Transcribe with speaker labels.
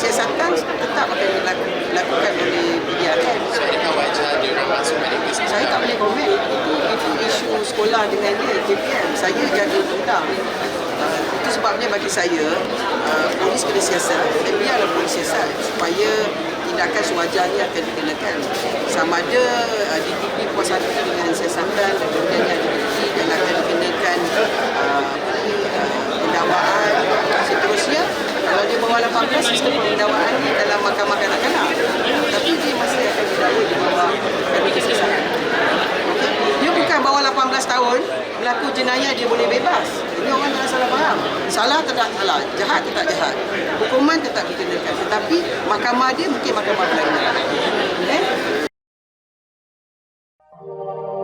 Speaker 1: siasatan tetap akan dilakukan oleh media kan. So,
Speaker 2: adakah wajar dia orang masuk medical?
Speaker 1: Saya tak boleh komen. Itu, itu isu sekolah dengan dia, KPM. Saya jadi undang. Uh, itu sebabnya bagi saya, uh, polis kena siasat. Dan biarlah polis siasat. Supaya tindakan sewajarnya akan dikenakan. Sama ada uh, DPP puas hati sistem pembinaan dalam mahkamah kanak-kanak. Tapi dia masih akan didakwa di bawah kami kesusahan. Dia bukan bawah 18 tahun, berlaku jenayah dia boleh bebas. Ini orang tak salah faham. Salah tetap salah, jahat tetap jahat. Hukuman tetap dikenakan. Tetapi mahkamah dia mungkin mahkamah lain. Okay.